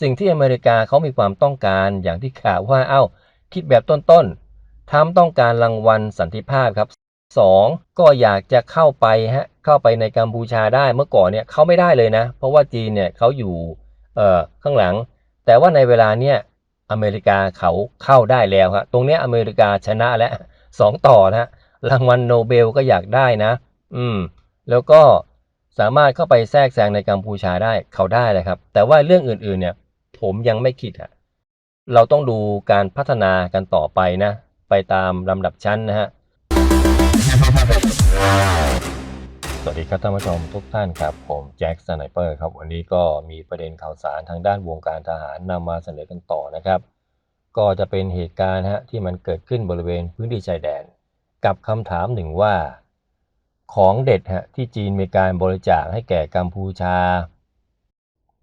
สิ่งที่อเมริกาเขามีความต้องการอย่างที่ข่าวว่าเอ้า คิดแบบต้นๆทำต้องการรางวัลสันติภาพครับสองก็อยากจะเข้าไปฮะเข้าไปในกัมพูชาได้เมื่อก่อนเนี่ยเขาไม่ได้เลยนะ เพราะว่าจีนเนี่ยเขาอยู่เอ่อข้างหลัง แต่ว่าในเวลาเนี่ยอเมริกาเขาเข้าได้แล้วครับตรงเนี้ยอเมริกาชนะแล้วสองต่อนะรางวัลโนเบลก็อยากได้นะ อืม แล้วก็สามารถเข้าไปแทรกแซงในกัมพูชาได้เขาได้เลยครับ แต่ว่าเรื่องอื่นๆเนี่ย ผมยังไม่คิดอะเราต้องดูการพัฒนากันต่อไปนะ ไปตามลำดับชั้นนะฮะ สวัสดีครับท่านผู้ชมทุกท่านครับ ผมแจ็คสไนเปอร์ครับ วันนี้ก็มีประเด็นข่าวสารทางด้านวงการทหารนำมาเสนอกันต่อนะครับ ก็จะเป็นเหตุการณ์ฮะที่มันเกิดขึ้นบริเวณพื้นที่ชายแดน กับคำถามหนึ่งว่า ของเด็ดฮะที่จีนมีการบริจาคให้แก่กัมพูชา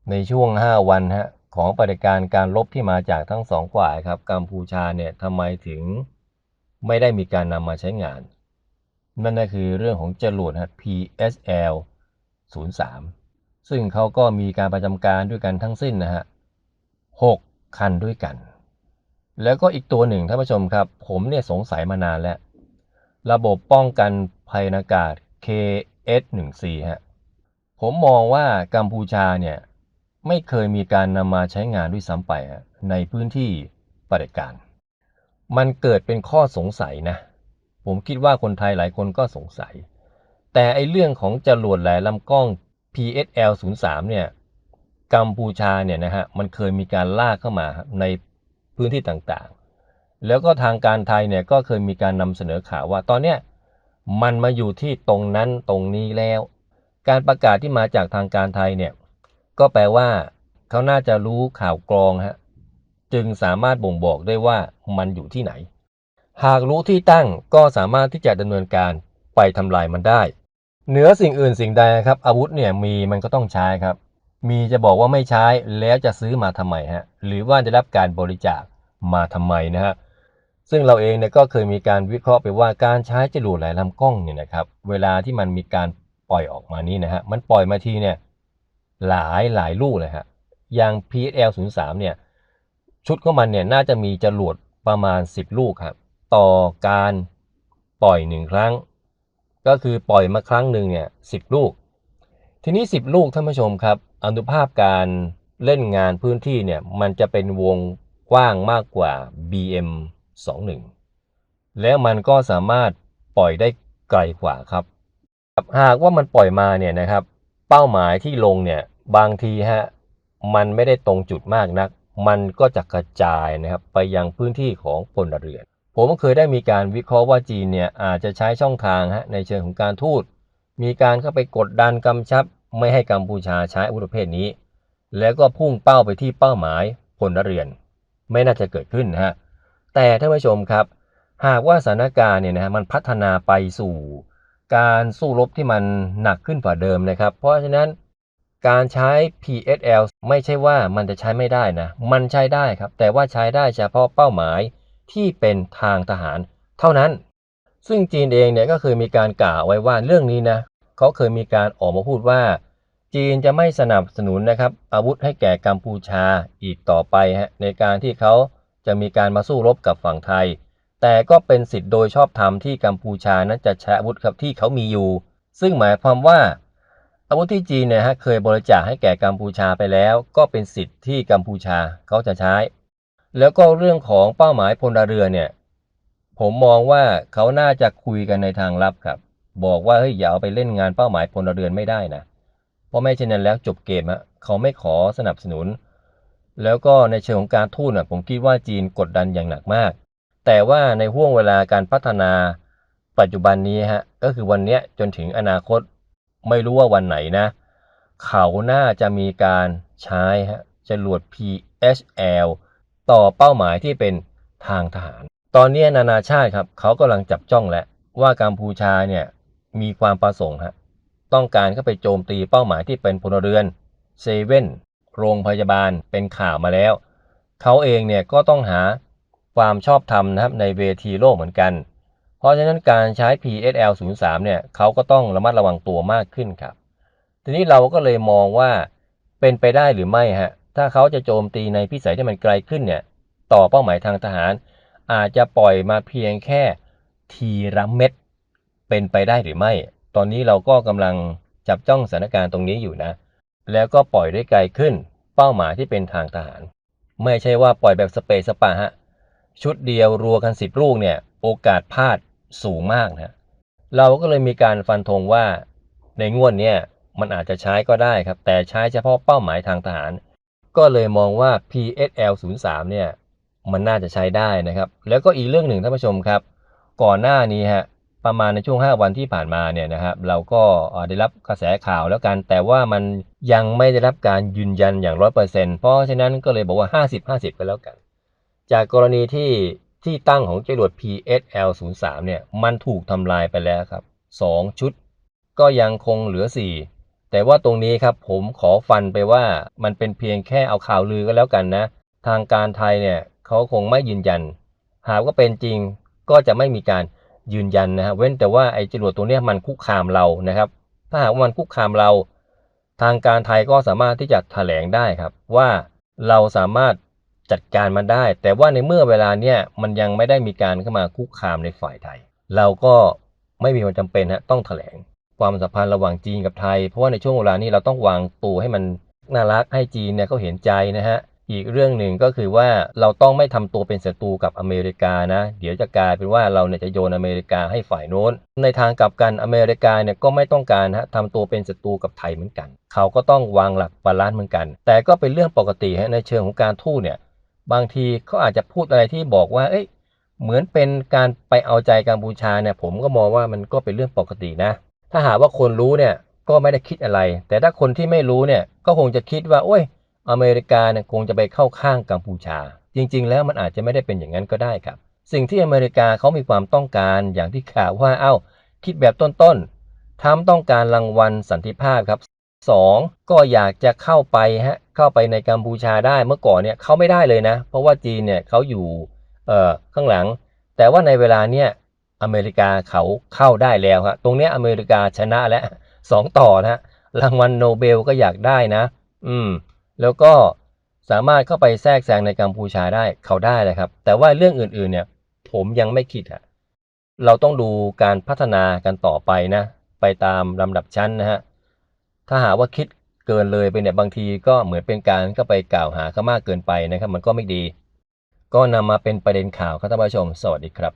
ในช่วง 5 วันฮะ ของปฏิการการลบที่มาจากทั้งสองฝ่ายครับกัมพูชาเนี่ยทำไมถึงไม่ได้มีการนำมาใช้งาน นั่นก็คือเรื่องของจรวดฮะ PSL 03 ซึ่งเขาก็มีการประจำการด้วยกันทั้งสิ้นนะฮะ6คันด้วยกัน แล้วก็อีกตัวหนึ่งท่านผู้ชมครับ ผมเนี่ยสงสัยมานานแล้ว ระบบป้องกันภัยอากาศ KS14 ฮะผมมองว่ากัมพูชาเนี่ย ไม่เคยมีการนำมาใช้งานด้วยซ้ำไปฮะในพื้นที่ปฏิการ มันเกิดเป็นข้อสงสัยนะ ผมคิดว่าคนไทยหลายคนก็สงสัย แต่ไอเรื่องของจรวดแหลมลำกล้อง PSL 03เนี่ยกัมพูชาเนี่ยนะฮะมันเคยมีการลากเข้ามาในพื้นที่ต่างๆ แล้วก็ทางการไทยเนี่ยก็เคยมีการนำเสนอข่าวว่าตอนเนี้ยมันมาอยู่ที่ตรงนั้นตรงนี้แล้ว การประกาศที่มาจากทางการไทยเนี่ย ก็แปลว่า เขาน่าจะรู้ข่าวกรองฮะจึงสามารถบ่งบอกได้ว่ามันอยู่ที่ไหน หากรู้ที่ตั้งก็สามารถที่จะดำเนินการไปทำลายมันได้ เหนือสิ่งอื่นสิ่งใดครับ อาวุธเนี่ยมีมันก็ต้องใช้ครับ มีจะบอกว่าไม่ใช้แล้วจะซื้อมาทำไมฮะหรือว่าจะรับการบริจาคมาทำไมนะฮะซึ่งเราเองเนี่ยก็เคยมีการวิเคราะห์ไปว่าการใช้จรวดหลายลำกล้องเนี่ยนะครับ เวลาที่มันมีการปล่อยออกมานี้นะฮะมันปล่อยมาทีเนี่ย หลายหลายลูกเลยฮะอย่าง PSL 0 3เนี่ยชุดของมันเนี่ยน่าจะมีจรวดประมาณ 10 ลูกครับต่อการปล่อยหนึ่งครั้ง ก็คือปล่อยมาครั้งหนึ่งเนี่ยสิลูก ทีนี้ 10 ลูกท่านผู้ชมครับอนุภาพการเล่นงานพื้นที่เนี่ยมันจะเป็นวงกว้างมากกว่า BM 21แล้วมันก็สามารถปล่อยได้ไกลกว่าครับหากว่ามันปล่อยมาเนี่ยนะครับ เป้าหมายที่ลงเนี่ย บางทีฮะมันไม่ได้ตรงจุดมากนัก มันก็จะกระจายนะครับไปยังพื้นที่ของพลเรือน ผมเคยได้มีการวิเคราะห์ว่าจีนเนี่ยอาจจะใช้ช่องทางฮะในเชิงของการทูตมีการเข้าไปกดดันกำชับ ไม่ให้กัมพูชาใช้อาวุธประเภทนี้ แล้วก็พุ่งเป้าไปที่เป้าหมายพลเรือน ไม่น่าจะเกิดขึ้นนะฮะแต่ท่านผู้ชมครับ หากว่าสถานการณ์เนี่ยนะฮะมันพัฒนาไปสู่ การสู้รบที่มันหนักขึ้นกว่าเดิมนะครับ เพราะฉะนั้น การใช้ PSL ไม่ใช่ว่ามันจะใช้ไม่ได้นะ มันใช้ได้ครับ แต่ว่าใช้ได้เฉพาะเป้าหมายที่เป็นทางทหาร เท่านั้น ซึ่งจีนเองเนี่ยก็เคยมีการกล่าวไว้ว่าเรื่องนี้นะเขาเคยมีการออกมาพูดว่า จีนจะไม่สนับสนุนนะครับ อาวุธให้แก่กัมพูชาอีกต่อไปฮะในการที่เขาจะมีการมาสู้รบกับฝั่งไทย แต่ก็เป็นสิทธิ์โดยชอบธรรมที่กัมพูชานั้นจะใช้อาวุธครับที่เขามีอยู่ ซึ่งหมายความว่า อาวุธที่จีนเนี่ยฮะเคยบริจาคให้แก่กัมพูชาไปแล้ว ก็เป็นสิทธิ์ที่กัมพูชาเขาจะใช้ แล้วก็เรื่องของเป้าหมายพลเรือเนี่ย ผมมองว่าเขาน่าจะคุยกันในทางลับครับ บอกว่าเฮ้ยอย่าเอาไปเล่นงานเป้าหมายพลเรือนไม่ได้นะเพราะไม่เช่นนั้นแล้วจบเกมฮะเขาไม่ขอสนับสนุน แล้วก็ในเชิงของการทูตนะผมคิดว่าจีนกดดันอย่างหนักมาก แต่ว่าในห่วงเวลาการพัฒนาปัจจุบันนี้ฮะก็คือวันนี้จนถึงอนาคต ไม่รู้ว่าวันไหนนะ เขาน่าจะมีการใช้ฮะจรวด PHL ต่อเป้าหมายที่เป็นทางทหาร ตอนนี้นานาชาติครับเขากำลังจับจ้องแล้วว่ากัมพูชาเนี่ยมีความประสงค์ฮะต้องการเข้าไปโจมตีเป้าหมายที่เป็นพลเรือนเซเว่นโรงพยาบาลเป็นข่าวมาแล้ว เขาเองเนี่ยก็ต้องหาความชอบธรรมนะครับในเวทีโลกเหมือนกัน ราะฉะนั้นการใช้ PSL 03เนี่ยเขาก็ต้องระมัดระวังตัวมากขึ้นครับ ทีนี้เราก็เลยมองว่าเป็นไปได้หรือไม่ฮะ ถ้าเขาจะโจมตีในพิสัยที่มันไกลขึ้นเนี่ย ต่อเป้าหมายทางทหาร อาจจะปล่อยมาเพียงแค่ทีละเม็ดเป็นไปได้หรือไม่ ตอนนี้เราก็กำลังจับจ้องสถานการณ์ตรงนี้อยู่นะ แล้วก็ปล่อยได้ไกลขึ้น เป้าหมายที่เป็นทางทหาร ไม่ใช่ว่าปล่อยแบบสเปซสปะฮะ ชุดเดียวรัวกันสิบลูกเนี่ย โอกาสพลาด สูงมากนะเราก็เลยมีการฟันธงว่าในงวดเนี้ยมันอาจจะใช้ก็ได้ครับ แต่ใช้เฉพาะเป้าหมายทางทหาร ก็เลยมองว่า PSL 0 3เนี่ยมันน่าจะใช้ได้นะครับ แล้วก็อีกเรื่องหนึ่งท่านผู้ชมครับ ก่อนหน้านี้ฮะประมาณในช่วง 5 วันที่ผ่านมาเนี่ยนะครับเราก็ได้รับกระแสข่าวแล้วกัน แต่ว่ามันยังไม่ได้รับการยืนยันอย่างร้อยเปอร์เซ็นต์เพราะฉะนั้นก็เลยบอกว่า 50-50 ไปแล้วกัน จากกรณีที่ ที่ตั้งของจรวด PSL 0 3 เนี่ยมันถูกทำลายไปแล้วครับ 2 ชุด ก็ยังคงเหลือ 4 แต่ว่าตรงนี้ครับผมขอฟันไปว่ามันเป็นเพียงแค่เอาข่าวลือก็แล้วกันนะ ทางการไทยเนี่ยเขาคงไม่ยืนยัน หากว่าเป็นจริงก็จะไม่มีการยืนยันนะฮะเว้นแต่ว่าไอ้จรวดตัวนี้มันคุกคามเรานะครับ ถ้าหากว่ามันคุกคามเรา ทางการไทยก็สามารถที่จะแถลงได้ครับว่าเราสามารถ จัดการมันได้ แต่ว่าในเมื่อเวลาเนี้ยมันยังไม่ได้มีการเข้ามาคุกคามในฝ่ายไทย เราก็ไม่มีความจำเป็นฮะต้องแถลง ความสัมพันธ์ระหว่างจีนกับไทย เพราะว่าในช่วงเวลานี้เราต้องวางตัวให้มันน่ารักให้จีนเนี่ยเขาเห็นใจนะฮะอีกเรื่องหนึ่งก็คือว่าเราต้องไม่ทำตัวเป็นศัตรูกับอเมริกานะ เดี๋ยวจะกลายเป็นว่าเราเนี่ยจะโยนอเมริกาให้ฝ่ายโน้น ในทางกลับกันอเมริกาเนี่ยก็ไม่ต้องการฮะทำตัวเป็นศัตรูกับไทยเหมือนกัน เขาก็ต้องวางหลักบาลานซ์เหมือนกัน แต่ก็เป็นเรื่องปกติฮะในเชิงของการทูตเนี่ย บางทีเขาอาจจะพูดอะไรที่บอกว่า เอ้ย เหมือนเป็นการไปเอาใจกัมพูชาเนี่ย ผมก็มองว่ามันก็เป็นเรื่องปกตินะ ถ้าหากว่าคนรู้เนี่ยก็ไม่ได้คิดอะไร แต่ถ้าคนที่ไม่รู้เนี่ยก็คงจะคิดว่า โอ้ย อเมริกาเนี่ยคงจะไปเข้าข้างกัมพูชา จริง ๆ แล้วมันอาจจะไม่ได้เป็นอย่างนั้นก็ได้ครับ สิ่งที่อเมริกาเขามีความต้องการอย่างที่ข่าวว่า เอ้า คิดแบบต้นๆทำต้องการรางวัลสันติภาพครับ สองก็อยากจะเข้าไปฮะเข้าไปในกัมพูชาได้เมื่อก่อนเนี่ยเขาไม่ได้เลยนะ เพราะว่าจีนเนี่ยเขาอยู่เอ่อข้างหลัง แต่ว่าในเวลาเนี่ยอเมริกาเขาเข้าได้แล้วฮะตรงเนี้ยอเมริกาชนะแล้วสองต่อนะฮะรางวัลโนเบลก็อยากได้นะ อืม แล้วก็สามารถเข้าไปแทรกแซงในกัมพูชาได้เขาได้เลยครับ แต่ว่าเรื่องอื่นๆเนี่ย ผมยังไม่คิดอะเราต้องดูการพัฒนากันต่อไปนะ ไปตามลำดับชั้นนะฮะ ถ้าหาว่าคิดเกินเลยไปเนี่ยบางทีก็เหมือนเป็นการก็ไปกล่าวหาเขามากเกินไปนะครับ มันก็ไม่ดี ก็นำมาเป็นประเด็นข่าวครับท่านผู้ชม สวัสดีครับ